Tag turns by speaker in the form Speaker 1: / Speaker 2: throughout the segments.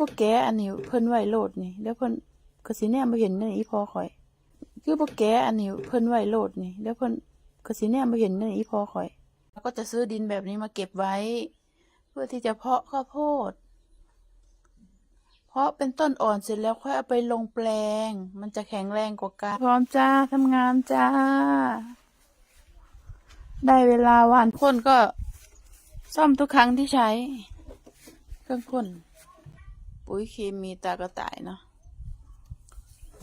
Speaker 1: บ่แกะอันนี้เพิ่นไว้โลดนี่แล้วเพิ่นก็สิแนมบ่เห็นในอีพอข่อย คือบ่แกะอันนี้เพิ่นไว้โลดนี่แล้วเพิ่นก็สิแนมบ่เห็นในอีพอข่อยแล้วก็จะซื้อดินแบบนี้มาเก็บไว้ เพื่อที่จะเพาะข้าวโพด เพราะเป็นต้นอ่อนเสร็จแล้วค่อยเอาไปลงแปลง มันจะแข็งแรงกว่ากันพร้อมจ้าทำงานจ้า ได้เวลาหวานพ่นก็ซ่อมทุกครั้งที่ใช้ เครื่องพ่น ปุ๋ยเคมีตากระต่ายเนาะ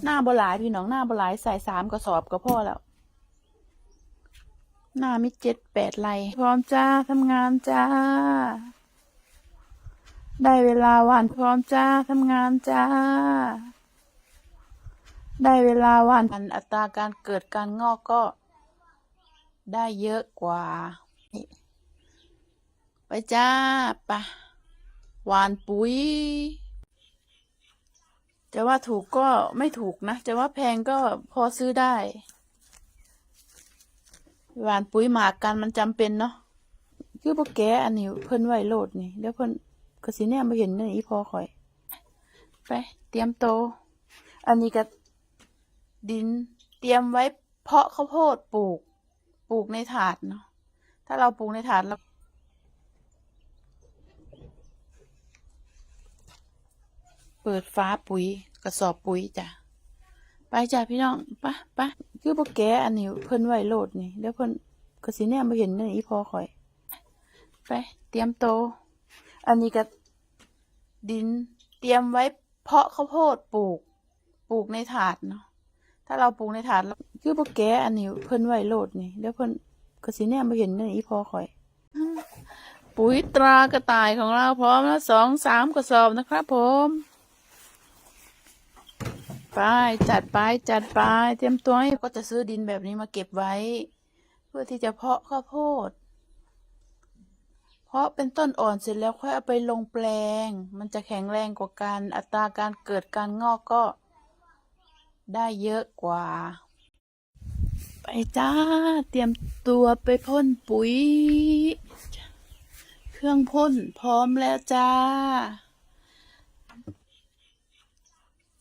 Speaker 1: หน้าบหลายพี่น้องหน้าบหลายใส่สามกระสอบก็พอแล้ว หน้ามีเจ็ดแปดไรพร้อมจ้าทำงานจ้า ได้เวลาหวานพร้อมจ้าทำงานจ้า ได้เวลาหวานอันอัตราการเกิดการงอกก็ ได้เยอะกว่า ไปจ้าปะหวานปุ๋ย จะว่าถูกก็ไม่ถูกนะ จะว่าแพงก็พอซื้อได้หวานปุ๋ยหมากกันมันจำเป็นเนาะคือบ่แกอันนี้เพิ่นไหว้โลดนี่แล้วเพิ่นก็สิแนมบ่เห็นในอีพอข่อย ไป เตรียมโต อันนี้ก็ดินเตรียมไว้เพาะข้าวโพดปลูก ปลูกในถาดเนาะถ้าเราปลูกในถาดเรา เปิดฟ้าปุ๋ยกระสอบปุ๋ยจ้ะไปจ้ะพี่น้องปะปะคือบ่แกอันนี้เพิ่นไว้โลดนี่แล้วเพิ่นก็สิแนมบ่เห็นในอีพอข่อย ไป เตรียมโต อันนี้ก็ดินเตรียมไว้เพาะข้าวโพดปลูก ปลูกในถาดเนาะถ้าเราปลูกในถาดคือบ่แกอันนี้เพิ่นไว้โลดนี่แล้วเพิ่นก็สิแนมบ่เห็นในอีพอข่อยปุ๋ยตรากระต่ายของเราพร้อมแล้วสองสามกระสอบนะครับผม ไปจัดไปจัดไปเตรียมตัวให้ก็จะซื้อดินแบบนี้มาเก็บไว้ เพื่อที่จะเพาะข้าวโพด เพราะเป็นต้นอ่อนเสร็จแล้วค่อยเอาไปลงแปลง มันจะแข็งแรงกว่ากันอัตราการเกิดการงอกก็ได้เยอะกว่า ไปจ้า เตรียมตัวไปพ่นปุ๋ย เครื่องพ่นพร้อมแล้วจ้า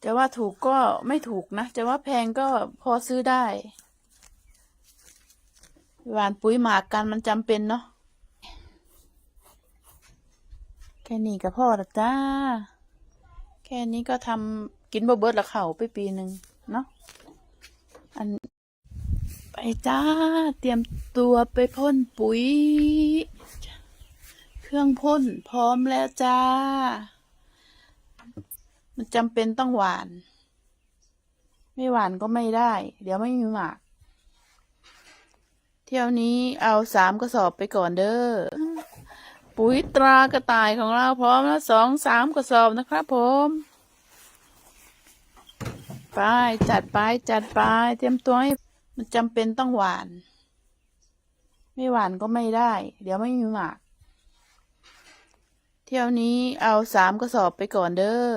Speaker 1: จะว่าถูกก็ไม่ถูกนะ จะว่าแพงก็พอซื้อได้หวานปุ๋ยหมากกันมันจำเป็นเนาะแค่นี้ก็พอละจ้า แค่นี้ก็ทำกินบ่เบิดละเข่าไปปีหนึ่งเนาะอันไปจ้า เตรียมตัวไปพ่นปุ๋ย เครื่องพ่นพร้อมแล้วจ้า มันจำเป็นต้องหวาน ไม่หวานก็ไม่ได้ เดี๋ยวไม่มีหมาก เที่ยวนี้เอาสามกระสอบไปก่อนเด้อ ปุ๋ยตรากระต่ายของเราพร้อมแล้วสองสามกระสอบนะครับผมไปจัดไปจัดไปเตรียมตัวให้มันจำเป็นต้องหวาน ไม่หวานก็ไม่ได้ เดี๋ยวไม่มีหมาก เที่ยวนี้เอาสามกระสอบไปก่อนเด้อ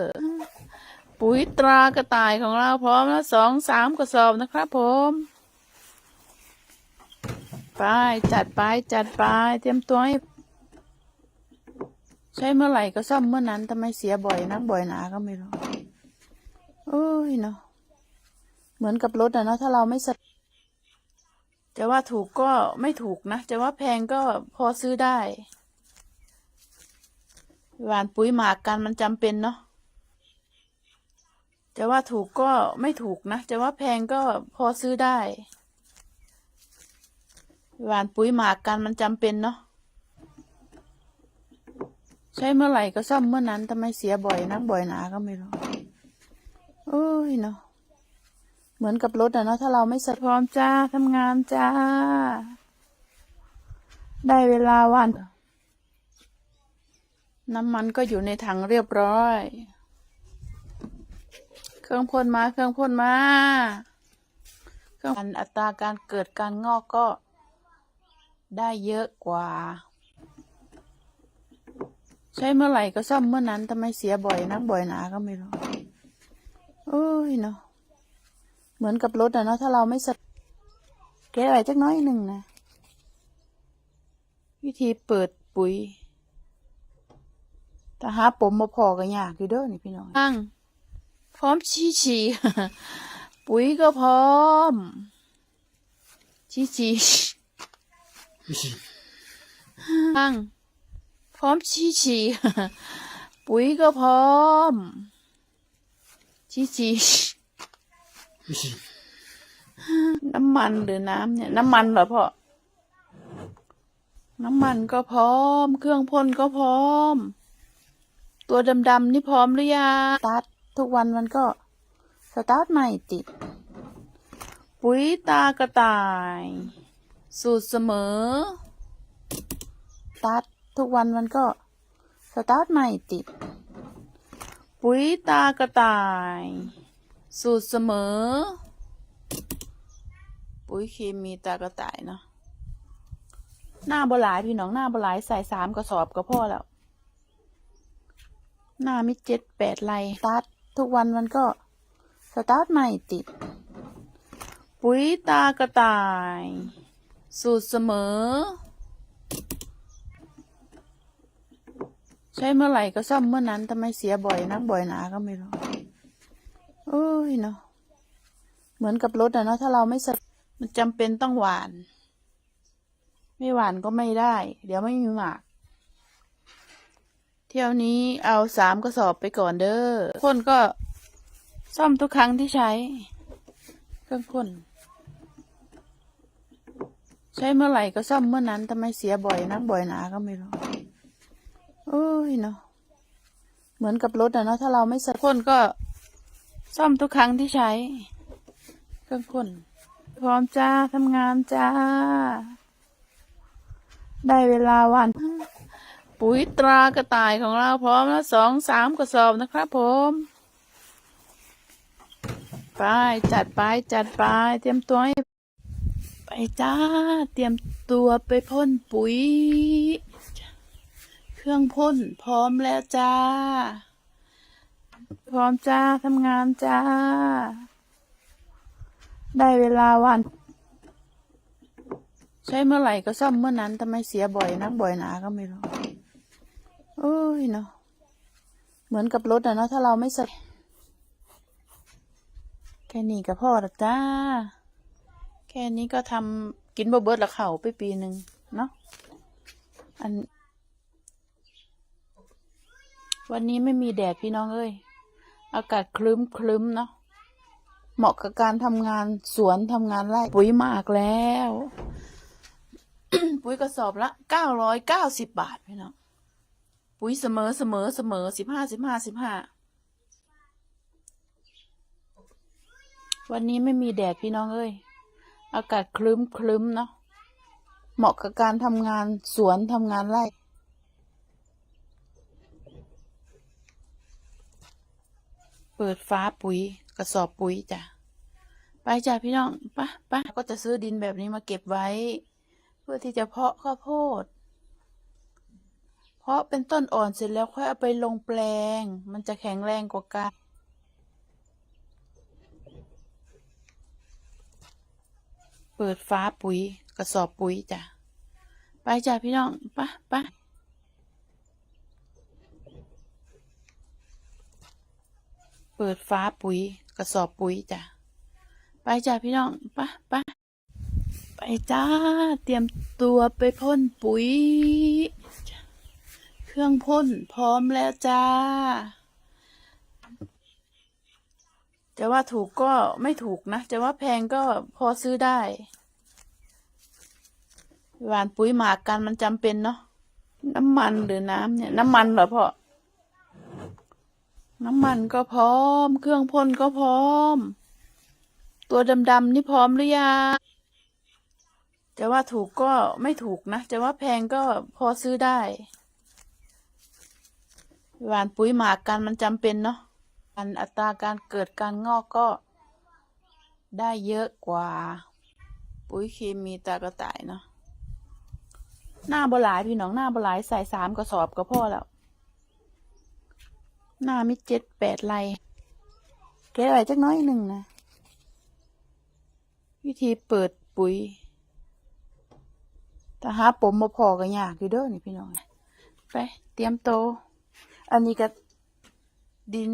Speaker 1: ปุ๋ยตรากระต่ายของเราพร้อมแล้วสองสามกระสอบนะครับผมไปจัดไปจัดไปเตรียมตัวให้ใช้เมื่อไหร่ก็ซ่อมเมื่อนั้นทำไมเสียบ่อยนักบ่อยหนาก็ไม่รู้โอ้ยเนาะเหมือนกับรถอะเนาะถ้าเราไม่สจะว่าถูกก็ไม่ถูกนะ จะว่าแพงก็พอซื้อได้ หวานปุ๋ยหมากกันมันจำเป็นเนาะจะว่าถูกก็ไม่ถูกนะจะว่าแพงก็พอซื้อได้ หวานปุ๋ยหมากกันมันจำเป็นเนาะใช้เมื่อไหร่ก็ซ่อมเมื่อนั้นทำไมเสียบ่อยนักบ่อยหนาก็ไม่รู้โอ้ยเนาะเหมือนกับรถอะเนาะถ้าเราไม่สะพร้อมจ้าทำงานจ้า ได้เวลาวาน น้ำมันก็อยู่ในถังเรียบร้อย เครื่องพ่นมา เครื่องพ่นมา เครื่องอัตราการเกิดการงอกก็ได้เยอะกว่า ใช้เมื่อไหร่ก็ซ่อมเมื่อนั้นทำไมเสียบ่อยนักบ่อยหนาก็ไม่รู้โอ้ยเนาะเหมือนกับรถอะเนาะถ้าเราไม่สะแก้อะไรจักน้อยหนึ่งนะ วิธีเปิดปุ๋ย แต่หาปมมาพอก็ยากอยู่เด้อนี่พี่น้องตั้งพร้อมชีชีปุ๋ยก็พร้อม ชีชีตั้งพร้อมชีชีปุ๋ยก็พร้อม ชีชีน้ำมันหรือน้ำเนี่ยน้ำมันเหรอพ่อ น้ำมันก็พร้อม เครื่องพ่นก็พร้อม ตัวดำๆนี่พร้อมหรือยังสตาร์ททุกวันมันก็สตาร์ทใหม่ติด ปุ๋ยตากระต่าย สูตรเสมอสตาร์ททุกวันมันก็สตาร์ทใหม่ติด ปุ๋ยตากระต่าย สูตรเสมอ ปุ๋ยเคมีตากระต่ายเนาะหน้าบหลายพี่น้องหน้าบหลายใส่สามกระสอบก็พอแล้ว หน้ามีเจ็ดแปดไลสตาร์ททุกวันมันก็สตาร์ทใหม่ติด ปุ๋ยตากระต่าย สูตรเสมอ ใช้เมื่อไหร่ก็ซ่อมเมื่อนั้นทำไมเสียบ่อยนักบ่อยหนาก็ไม่รู้โอ้ยเนาะเหมือนกับรถอะเนาะถ้าเราไม่สมันจำเป็นต้องหวาน ไม่หวานก็ไม่ได้ เดี๋ยวไม่มีหมาก ที่ยวนี้เอาสามกระสอบไปก่อนเด้อพ่นก็ซ่อมทุกครั้งที่ใช้ เครื่องพ่นใช้เมื่อไหร่ก็ซ่อมเมื่อนั้นทำไมเสียบ่อยนักบ่อยหนาก็ไม่รู้โอ้ยเนาะเหมือนกับรถอะเนาะถ้าเราไม่ใส่พ่นก็ซ่อมทุกครั้งที่ใช้ เครื่องพ่นพร้อมจ้าทำงานจ้า ได้เวลาวัน ปุ๋ยตรากระต่ายของเราพร้อมแล้วสองสามกระสอบนะครับผมไปจัดไปจัดไปเตรียมตัวให้ไปจ้า เตรียมตัวไปพ่นปุ๋ย เครื่องพ่นพร้อมแล้วจ้า พร้อมจ้าทำงานจ้า ได้เวลาวัน ใช้เมื่อไหร่ก็ซ่อมเมื่อนั้นทำไมเสียบ่อยนักบ่อยหนาก็ไม่รู้ โอ้ยเนาะเหมือนกับรถอะเนาะถ้าเราไม่ใส่แค่นี้ก็พอละจ้า แค่นี้ก็ทำกินบ่เบิดละเข่าไปปีหนึ่งเนาะอัน วันนี้ไม่มีแดดพี่น้องเอ้ยอากาศคลึ้มคลึ้มเนาะเหมาะกับการทำงานสวนทำงานไร่ปุ๋ยมากแล้ว ปุ๋ยกระสอบละเก้าร้อยเก้าสิบบาทพี่น้อง ปุ๋ยเสมอเสมอเสมอสิบห้าสิบห้าสิบห้าวันนี้ไม่มีแดดพี่น้องเอ้ย อากาศคลึ้มคลึ้มเนาะเหมาะกับการทำงานสวนทำงานไร่เปิดฟ้าปุ๋ยกระสอบปุ๋ยจ้ะไปจ้ะพี่น้องปะปะก็จะซื้อดินแบบนี้มาเก็บไว้ เพื่อที่จะเพาะข้าวโพด เพาะเป็นต้นอ่อนเสร็จแล้วค่อยเอาไปลงแปลง มันจะแข็งแรงกว่ากันเปิดฟ้าปุ๋ยกระสอบปุ๋ยจ้ะ ไปจ้ะพี่น้องปะปะเปิดฟ้าปุ๋ยกระสอบปุ๋ยจ้ะ ไปจ้ะพี่น้องปะปะไปจ้า เตรียมตัวไปพ่นปุ๋ย เครื่องพ่นพร้อมแล้วจ้า จะว่าถูกก็ไม่ถูกนะ จะว่าแพงก็พอซื้อได้หวานปุ๋ยหมากกันมันจำเป็นเนาะน้ำมันหรือน้ำเนี่ย น้ำมันเหรอพ่อ น้ำมันก็พร้อม เครื่องพ่นก็พร้อม ตัวดำๆนี่พร้อมหรือยังจะว่าถูกก็ไม่ถูกนะ จะว่าแพงก็พอซื้อได้ หวานปุ๋ยหมากกันมันจำเป็นเนาะอันอัตราการเกิดการงอกก็ได้เยอะกว่า ปุ๋ยเคมีตากระต่ายเนาะหน้าบหลายพี่น้องหน้าบหลายใส่สามกระสอบก็พอแล้ว หน้ามีเจ็ดแปดไลแกะอะไรจักน้อยหนึ่งนะวิธีเปิดปุ๋ยแต่หาปมมาพอก็ยากอยู่เด้อนี่พี่น้องไปเตรียมโต อันนี้ก็ดิน